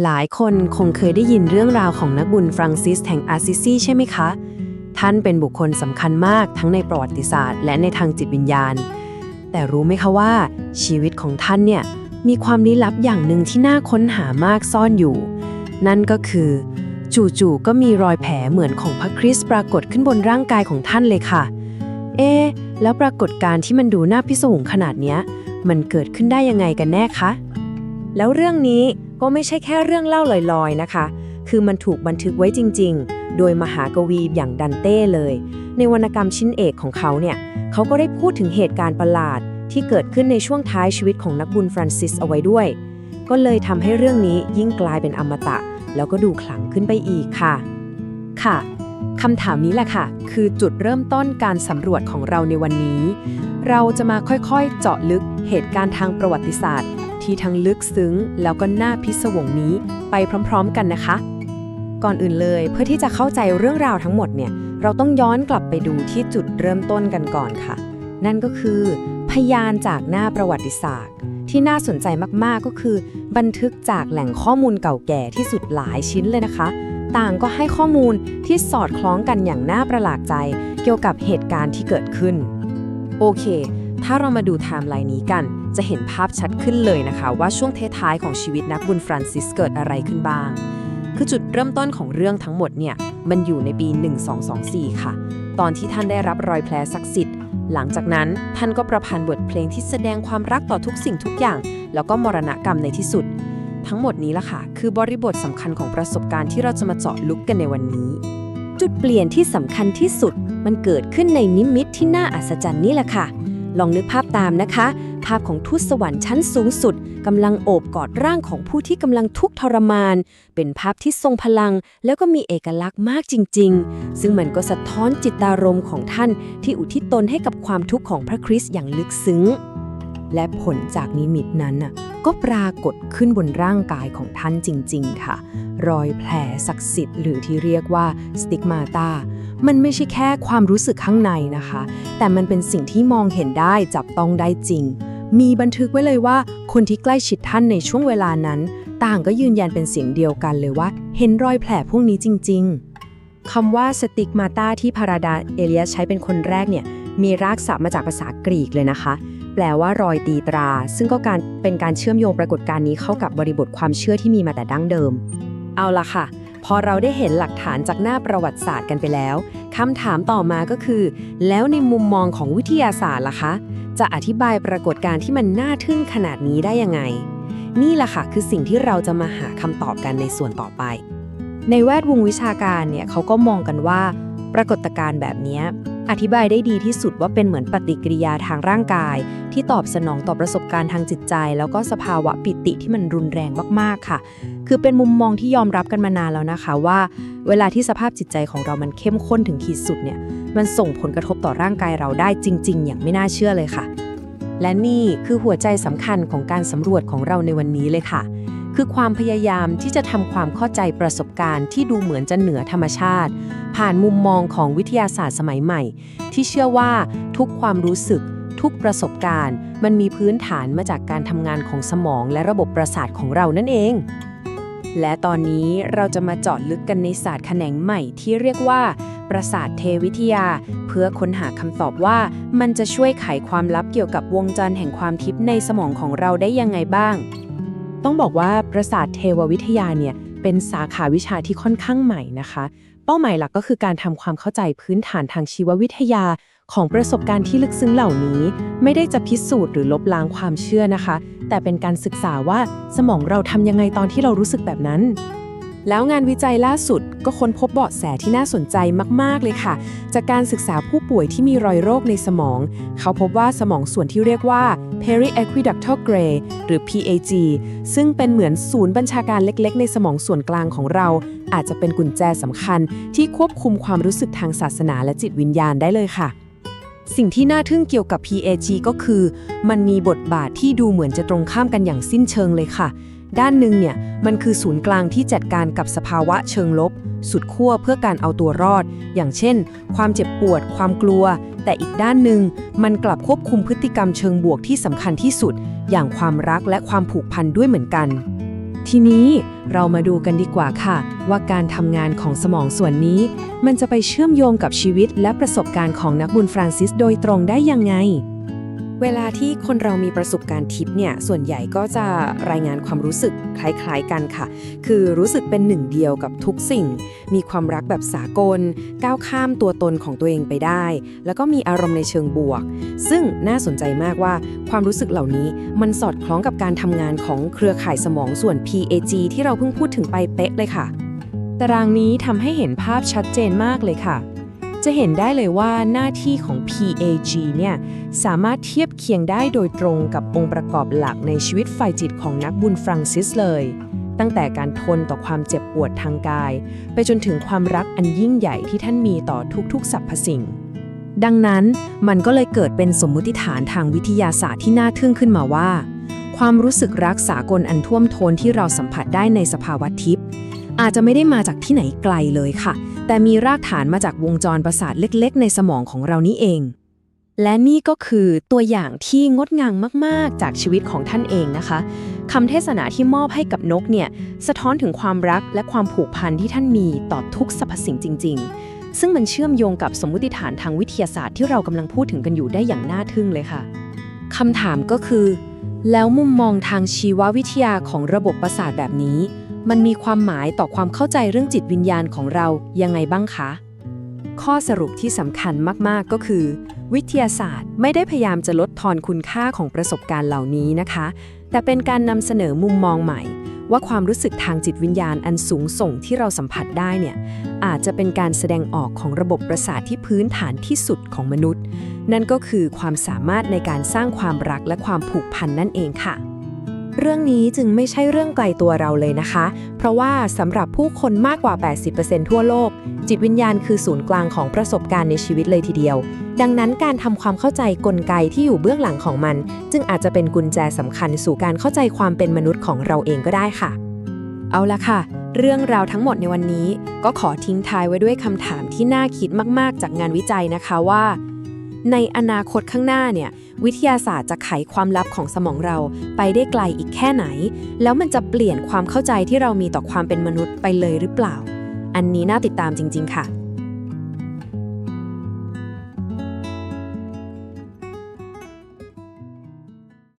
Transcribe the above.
หลายคนคงเคยได้ยินเรื่องราวของนักบุญฟรังซิสแห่งอาซิซีใช่ไหมคะ ท่านเป็นบุคคลสำคัญมากทั้งในประวัติศาสตร์ และในทางจิตวิญญาณ แต่รู้ไหมคะว่า ชีวิตของท่านเนี่ยมีความลี้ลับอย่างหนึ่งที่น่าค้นหามากซ่อนอยู่ นั่นก็คือ จู่ๆก็มีรอยแผลเหมือนของพระคริสต์ปรากฏขึ้นบนร่างกายของท่านเลยค่ะ เอ๊แล้วปรากฏการที่มันดูน่าพิศวงขนาดเนี้ยมันเกิดขึ้นได้ยังไงกันแน่คะ แล้วเรื่องนี้ก็ไม่ใช่แค่เรื่องเล่าลอยๆนะคะ คือมันถูกบันทึกไว้จริง ๆ โดยมหากวีอย่างดันเต้เลย ในวรรณกรรมชิ้นเอกของเขาเนี่ย เขาก็ได้พูดถึงเหตุการณ์ประหลาด ที่เกิดขึ้นในช่วงท้ายชีวิตของนักบุญฟรานซิสเอาไว้ด้วย ก็เลยทำให้เรื่องนี้ยิ่งกลายเป็นอมตะ แล้วก็ดูขลังขึ้นไปอีกค่ะ ค่ะคำถามนี้แหละค่ะ คือจุดเริ่มต้นการสำรวจของเราในวันนี้ เราจะมาค่อยๆ เจาะลึกเหตุการณ์ทางประวัติศาสตร์ ที่ทั้งลึกซึ้ง แล้วก็น่าพิศวงนี้ไปพร้อมๆกันนะคะ ก่อนอื่นเลยเพื่อที่จะเข้าใจเรื่องราวทั้งหมดเนี่ยเราต้องย้อนกลับไปดูที่จุดเริ่มต้นกันก่อนค่ะ นั่นก็คือ พยานจากหน้าประวัติศาสตร์ ที่น่าสนใจมากๆก็คือ บันทึกจากแหล่งข้อมูลเก่าแก่ที่สุดหลายชิ้นเลยนะคะ ต่างก็ให้ข้อมูลที่สอดคล้องกันอย่างน่าประหลาดใจ เกี่ยวกับเหตุการณ์ที่เกิดขึ้น โอเค ถ้าเรามาดูไทม์ไลน์นี้กัน จะเห็นภาพชัดขึ้นเลยนะคะว่าช่วงท้ายๆของชีวิตนักบุญฟรานซิสเกิดอะไรขึ้นบ้าง คือจุดเริ่มต้นของเรื่องทั้งหมดเนี่ยมันอยู่ในปี 1224 ค่ะ ตอนที่ท่านได้รับรอยแผลศักดิ์สิทธิ์หลังจากนั้นท่านก็ประพันธ์บทเพลงที่แสดงความรักต่อทุกสิ่งทุกอย่าง แล้วก็มรณกรรมในที่สุด ทั้งหมดนี้ละค่ะ คือบริบทสำคัญของประสบการณ์ที่เราจะมาเจาะลึกกันในวันนี้ จุดเปลี่ยนที่สำคัญที่สุด มันเกิดขึ้นในนิมิตที่น่าอัศจรรย์นี่แหละค่ะ ลองนึกภาพตามนะคะ ภาพของทูตสวรรค์ชั้นสูงสุดกำลังโอบกอดร่างของผู้ที่กำลังทุกข์ทรมาน เป็นภาพที่ทรงพลัง แล้วก็มีเอกลักษณ์มากจริง ๆ ซึ่งมันก็สะท้อนจิตตารมณ์ของท่าน ที่อุทิศตนให้กับความทุกข์ของพระคริสต์อย่างลึกซึ้ง และผลจากนิมิตนั้นน่ะก็ปรากฏขึ้นบนร่างกายของท่านจริง ๆ ค่ะ รอยแผลศักดิ์สิทธิ์หรือที่เรียกว่าสติกมาตา มันไม่ใช่แค่ความรู้สึกข้างในนะคะ แต่มันเป็นสิ่งที่มองเห็นได้จับต้องได้จริง มีบันทึกไว้เลยว่า คนที่ใกล้ชิดท่านในช่วงเวลานั้น ต่างก็ยืนยันเป็นเสียงเดียวกันเลยว่า เห็นรอยแผลพวกนี้จริง ๆคำว่าสติกมาตาที่พาราดาเอเลียสใช้เป็นคนแรกเนี่ยมีรากศัพท์มาจากภาษากรีกเลยนะคะ แปลว่ารอยตีตรา ซึ่งก็การเป็นการเชื่อมโยงปรากฏการณ์นี้เข้ากับบริบทความเชื่อที่มีมาแต่ดั้งเดิม เอาละค่ะ พอเราได้เห็นหลักฐานจากหน้าประวัติศาสตร์กันไปแล้วคำถามต่อมาก็คือ แล้วในมุมมองของวิทยาศาสตร์ล่ะคะ จะอธิบายปรากฏการณ์ที่มันน่าทึ่งขนาดนี้ได้ยังไง นี่แหละค่ะคือสิ่งที่เราจะมาหาคำตอบกันในส่วนต่อไป ในแวดวงวิชาการเนี่ยเขาก็มองกันว่า ปรากฏการณ์แบบนี้ อธิบายได้ดีที่สุดว่าเป็นเหมือนปฏิกิริยาทางร่างกาย ที่ตอบสนองต่อประสบการณ์ทางจิตใจ แล้วก็สภาวะปิติที่มันรุนแรงมากๆค่ะ คือเป็นมุมมองที่ยอมรับกันมานานแล้วนะคะว่า เวลาที่สภาพจิตใจของเรามันเข้มข้นถึงขีดสุดเนี่ยมันส่งผลกระทบต่อร่างกายเราได้จริง ๆ อย่างไม่น่าเชื่อเลยค่ะ และนี่คือหัวใจสำคัญของการสำรวจของเราในวันนี้เลยค่ะ คือความพยายามที่จะทำความเข้าใจประสบการณ์ที่ดูเหมือนจะเหนือธรรมชาติ ผ่านมุมมองของวิทยาศาสตร์สมัยใหม่ ที่เชื่อว่าทุกความรู้สึก ทุกประสบการณ์ มันมีพื้นฐานมาจากการทำงานของสมองและระบบประสาทของเรานั่นเอง และตอนนี้เราจะมาเจาะลึกกันในศาสตร์แขนงใหม่ที่เรียกว่า ประสาทเทวิทยา เพื่อค้นหาคำตอบว่ามันจะช่วยไขความลับเกี่ยวกับวงจรแห่งความทิพย์ในสมองของเราได้ยังไงบ้าง ต้องบอกว่าประสาทเทววิทยาเนี่ยเป็นสาขาวิชาที่ค่อนข้างใหม่นะคะ เป้าหมายหลักก็คือการทำความเข้าใจพื้นฐานทางชีววิทยาของประสบการณ์ที่ลึกซึ้งเหล่านี้ ไม่ได้จะพิสูจน์หรือลบล้างความเชื่อนะคะ แต่เป็นการศึกษาว่าสมองเราทำยังไงตอนที่เรารู้สึกแบบนั้น แล้วงานวิจัยล่าสุดก็ค้นพบเบาะแสที่น่าสนใจมาก ๆ เลยค่ะ จากการศึกษาผู้ป่วยที่มีรอยโรคในสมอง เขาพบว่าสมองส่วนที่เรียกว่า periaqueductal gray หรือ PAG ซึ่งเป็นเหมือนศูนย์บัญชาการเล็ก ๆ ในสมองส่วนกลางของเรา อาจจะเป็นกุญแจสำคัญ ที่ควบคุมความรู้สึกทางศาสนาและจิตวิญญาณได้เลยค่ะสิ่งที่น่าทึ่งเกี่ยวกับ PAG ก็คือ มันมีบทบาทที่ดูเหมือนจะตรงข้ามกันอย่างสิ้นเชิงเลยค่ะ ด้านหนึ่งเนี่ยมันคือศูนย์กลางที่จัดการกับสภาวะเชิงลบ สุดขั้วเพื่อการเอาตัวรอด อย่างเช่น ความเจ็บปวด ความกลัว แต่อีกด้านหนึ่งมันกลับควบคุมพฤติกรรมเชิงบวกที่สำคัญที่สุด อย่างความรักและความผูกพันด้วยเหมือนกัน ทีนี้เรามาดูกันดีกว่าค่ะ ว่าการทำงานของสมองส่วนนี้ มันจะไปเชื่อมโยงกับชีวิตและประสบการณ์ของนักบุญฟรานซิสโดยตรงได้ยังไง เวลาที่คนเรามีประสบการณ์ทิพย์เนี่ย ส่วนใหญ่ก็จะรายงานความรู้สึกคล้ายๆกันค่ะ คือรู้สึกเป็นหนึ่งเดียวกับทุกสิ่ง มีความรักแบบสากล ก้าวข้ามตัวตนของตัวเองไปได้ แล้วก็มีอารมณ์ในเชิงบวก ซึ่งน่าสนใจมากว่าความรู้สึกเหล่านี้มันสอดคล้องกับการทำงานของเครือข่ายสมองส่วน PAG ที่เราเพิ่งพูดถึงไปเป๊ะเลยค่ะ ตารางนี้ทำให้เห็นภาพชัดเจนมากเลยค่ะ จะเห็นได้เลยว่าหน้าที่ของ PAG เนี่ยสามารถเทียบเคียงได้โดยตรงกับองค์ประกอบหลักในชีวิตฝ่ายจิตของนักบุญฟรังซิสเลย ตั้งแต่การทนต่อความเจ็บปวดทางกาย ไปจนถึงความรักอันยิ่งใหญ่ที่ท่านมีต่อทุกๆสรรพสิ่ง ดังนั้นมันก็เลยเกิดเป็นสมมุติฐานทางวิทยาศาสตร์ที่น่าทึ่งขึ้นมาว่า ความรู้สึกรักสากลอันท่วมท้นที่เราสัมผัสได้ในสภาวะทิพย์อาจจะไม่ได้มาจากที่ไหนไกลเลยค่ะ แต่มีรากฐานมาจากวงจรประสาทเล็กๆ ในสมองของเรานี่เอง และนี่ก็คือตัวอย่างที่งดงามมากๆ จากชีวิตของท่านเองนะคะคำเทศนาที่มอบให้กับนกเนี่ย สะท้อนถึงความรักและความผูกพันที่ท่านมีต่อทุกสรรพสิ่งจริง ๆ ซึ่งมันเชื่อมโยงกับสมมติฐานทางวิทยาศาสตร์ที่เรากำลังพูดถึงกันอยู่ได้อย่างน่าทึ่งเลยค่ะคำถามก็คือ แล้วมุมมองทางชีววิทยาของระบบประสาทแบบนี้ มันมีความหมายต่อความเข้าใจเรื่องจิตวิญญาณของเรายังไงบ้างคะ ข้อสรุปที่สำคัญมากๆก็คือ วิทยาศาสตร์ไม่ได้พยายามจะลดทอนคุณค่าของประสบการณ์เหล่านี้นะคะ แต่เป็นการนำเสนอมุมมองใหม่ ว่าความรู้สึกทางจิตวิญญาณอันสูงส่งที่เราสัมผัสได้เนี่ยอาจจะเป็นการแสดงออกของระบบประสาทที่พื้นฐานที่สุดของมนุษย์ นั่นก็คือความสามารถในการสร้างความรักและความผูกพันนั่นเองค่ะ เรื่องนี้จึงไม่ใช่เรื่องไกลตัวเราเลยนะคะ เพราะว่าสำหรับผู้คนมากกว่า 80%ทั่วโลก จิตวิญญาณคือศูนย์กลางของประสบการณ์ในชีวิตเลยทีเดียว ดังนั้นการทำความเข้าใจกลไกที่อยู่เบื้องหลังของมัน จึงอาจจะเป็นกุญแจสำคัญสู่การเข้าใจความเป็นมนุษย์ของเราเองก็ได้ค่ะ เอาละค่ะ เรื่องราวทั้งหมดในวันนี้ ก็ขอทิ้งท้ายไว้ด้วยคำถามที่น่าคิดมาก ๆ จากงานวิจัยนะคะว่า ในอนาคตข้างหน้าเนี่ยวิทยาศาสตร์จะไขความลับของสมองเราไปได้ไกลอีกแค่ไหน แล้วมันจะเปลี่ยนความเข้าใจที่เรามีต่อความเป็นมนุษย์ไปเลยหรือเปล่า อันนี้น่าติดตามจริง ๆ ค่ะ